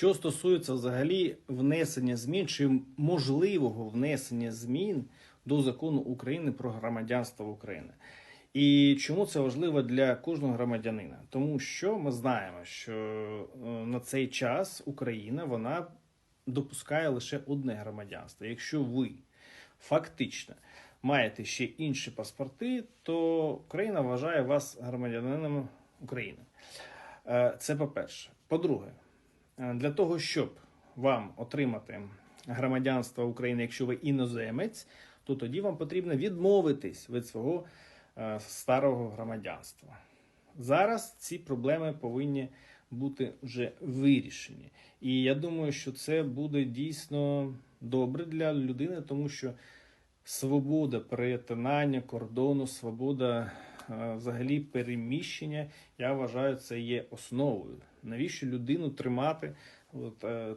Що стосується взагалі внесення змін чи можливого внесення змін до закону України про громадянство України. І чому це важливо для кожного громадянина? Тому що ми знаємо, що е, на цей час Україна вона допускає лише одне громадянство. Якщо ви фактично маєте ще інші паспорти, то Україна вважає вас громадянином України. Е, Це по-перше. По-друге, для того, щоб вам отримати громадянство України, якщо ви іноземець, то тоді вам потрібно відмовитись від свого е, старого громадянства. Зараз ці проблеми повинні бути вже вирішені. І я думаю, що це буде дійсно добре для людини, тому що свобода перетинання кордону, свобода е, взагалі переміщення, я вважаю, це є основою. Навіщо людину тримати от, е,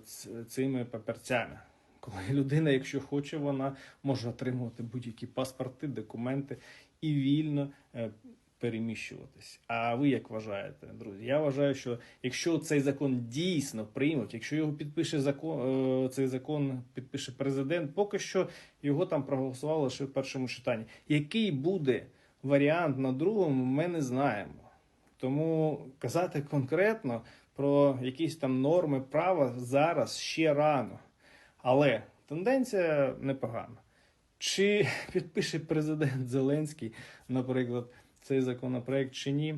цими паперцями? Коли людина, якщо хоче, вона може отримувати будь-які паспорти, документи і вільно е, переміщуватись. А ви як вважаєте, друзі? Я вважаю, що якщо цей закон дійсно приймуть, якщо його підпише закон, е, цей закон підпише президент, поки що його там проголосували лише в першому читанні. Який буде варіант на другому, ми не знаємо. Тому казати конкретно про якісь там норми права зараз ще рано. Але тенденція непогана. Чи підпише президент Зеленський, наприклад, цей законопроект чи ні?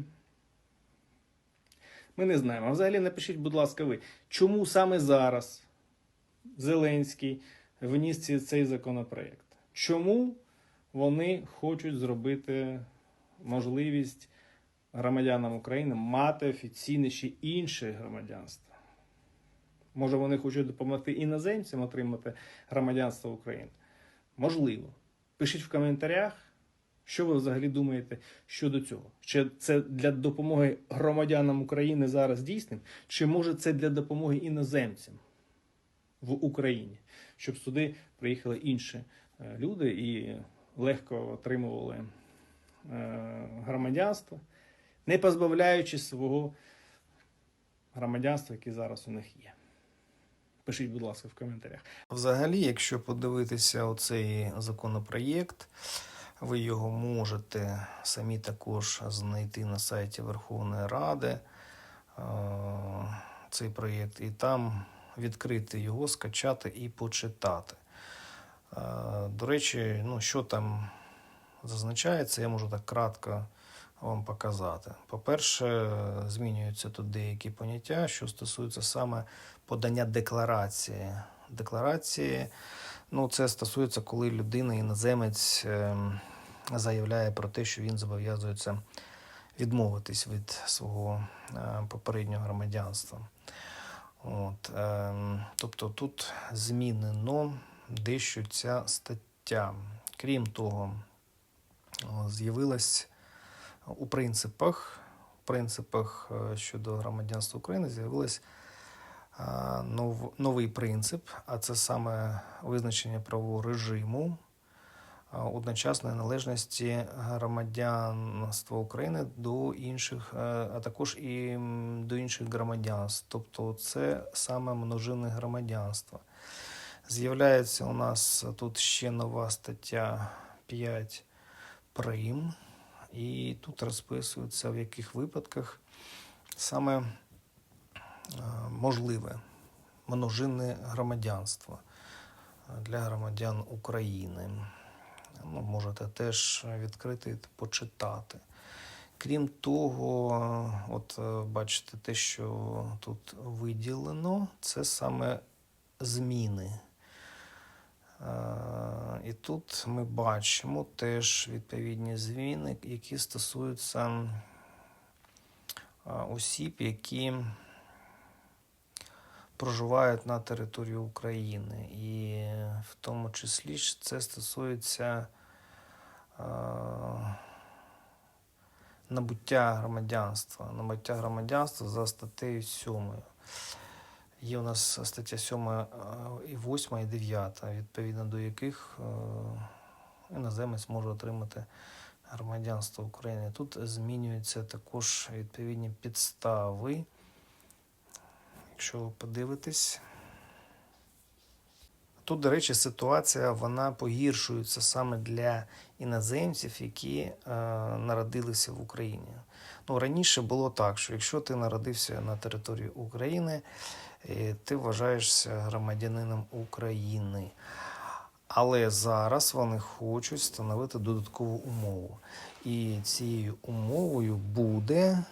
Ми не знаємо. А взагалі напишіть, будь ласка, ви, чому саме зараз Зеленський вніс цей законопроект? Чому вони хочуть зробити можливість громадянам України мати офіційне ще інше громадянство? Може, вони хочуть допомогти іноземцям отримати громадянство України? Можливо. Пишіть в коментарях, що ви взагалі думаєте щодо цього. Чи це для допомоги громадянам України зараз дійсним, чи може це для допомоги іноземцям в Україні, щоб сюди приїхали інші е, люди і легко отримували е, громадянство, не позбавляючи свого громадянства, яке зараз у них є. Пишіть, будь ласка, в коментарях. Взагалі, якщо подивитися оцей законопроєкт, ви його можете самі також знайти на сайті Верховної Ради е, цей проєкт, і там відкрити його, скачати і почитати. Е, До речі, ну, що там зазначається, я можу так кратко вам показати. По-перше, змінюються тут деякі поняття, що стосуються саме подання декларації. Декларації, ну, це стосується, коли людина, іноземець, ем, заявляє про те, що він зобов'язується відмовитись від свого е, попереднього громадянства. От, ем, тобто тут змінено дещо ця стаття. Крім того, з'явилась у принципах, у принципах е, щодо громадянства України з'явилась е, нов, новий принцип, а це саме визначення правового режиму е, одночасної належності громадянства України до інших, а також і до інших громадянств. Тобто це саме множинне громадянство. З'являється у нас тут ще нова стаття 5 прим. І тут розписується, в яких випадках саме е, можливе множинне громадянство для громадян України. Ну, можете теж відкрити почитати. Крім того, от е, бачите, те, що тут виділено, це саме зміни. Е, І тут ми бачимо теж відповідні зміни, які стосуються е, осіб, які проживають на території України. І в тому числі це стосується е, набуття громадянства, набуття громадянства за статтею 7. Є у нас стаття 7 е, і 8 і 9, відповідно до яких е, іноземець може отримати громадянство України. Тут змінюються також відповідні підстави, якщо ви подивитесь. Тут, до речі, ситуація вона погіршується саме для іноземців, які е, народилися в Україні. Ну, раніше було так, що якщо ти народився на території України, ти вважаєшся громадянином України. Але зараз вони хочуть встановити додаткову умову. І цією умовою буде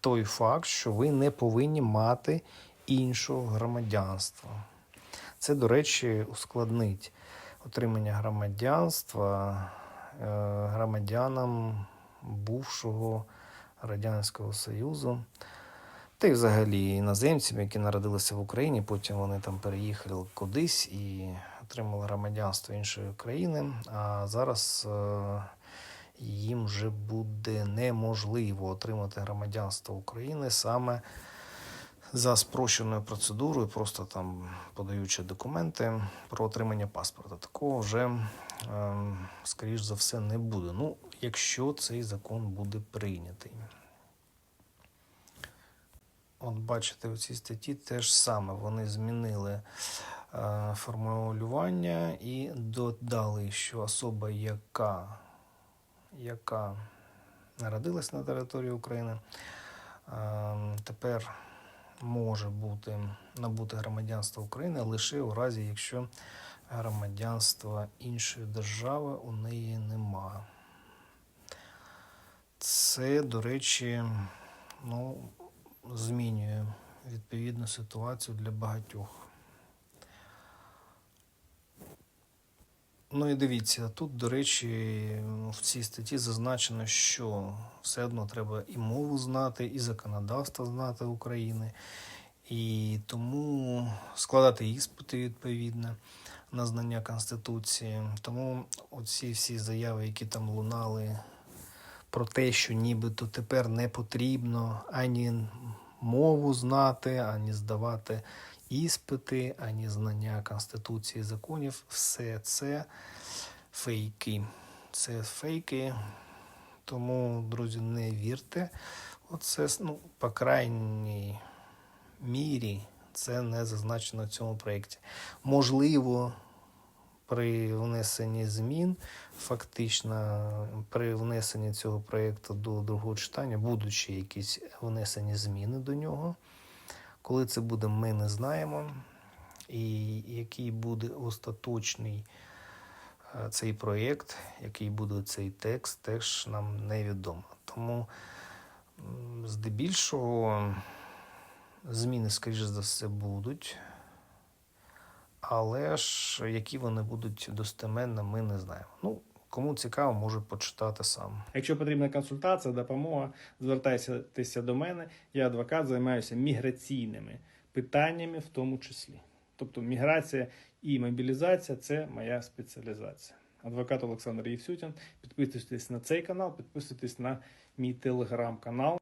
той факт, що ви не повинні мати іншого громадянства. Це, до речі, ускладнить отримання громадянства е, громадянам бувшого Радянського Союзу. Та й взагалі іноземцям, які народилися в Україні, потім вони там переїхали кудись і отримали громадянство іншої країни. А зараз е, їм вже буде неможливо отримати громадянство України саме за спрощеною процедурою, просто там подаючи документи про отримання паспорта. Такого вже, е, скоріш за все, не буде. Ну, якщо цей закон буде прийнятий. От бачите, у цій статті теж саме вони змінили е, формулювання і додали, що особа, яка, яка народилась на території України, е, тепер може бути набути громадянство України лише у разі, якщо громадянства іншої держави у неї нема. Це, до речі, ну, змінює відповідну ситуацію для багатьох. Ну і дивіться, тут, до речі, в цій статті зазначено, що все одно треба і мову знати, і законодавство знати України, і тому складати іспити відповідно на знання Конституції. Тому оці всі заяви, які там лунали про те, що нібито тепер не потрібно ані мову знати, ані здавати іспити, ані знання Конституції законів, все це фейки. Це фейки. Тому, друзі, не вірте. Оце, ну, по крайній мірі, це не зазначено в цьому проєкті. Можливо, при внесенні змін, фактично, при внесенні цього проєкту до другого читання, будуть ще якісь внесені зміни до нього. Коли це буде, ми не знаємо. І який буде остаточний е, цей проєкт, який буде цей текст, теж нам невідомо. Тому, здебільшого, зміни, скоріш за все, будуть. Але ж які вони будуть достеменно, ми не знаємо. Ну, кому цікаво, може почитати сам. Якщо потрібна консультація, допомога, звертайтеся до мене. Я адвокат, займаюся міграційними питаннями, в тому числі. Тобто міграція і мобілізація це моя спеціалізація. Адвокат Олександр Євсютін. Підписуйтесь на цей канал, підписуйтесь на мій телеграм-канал.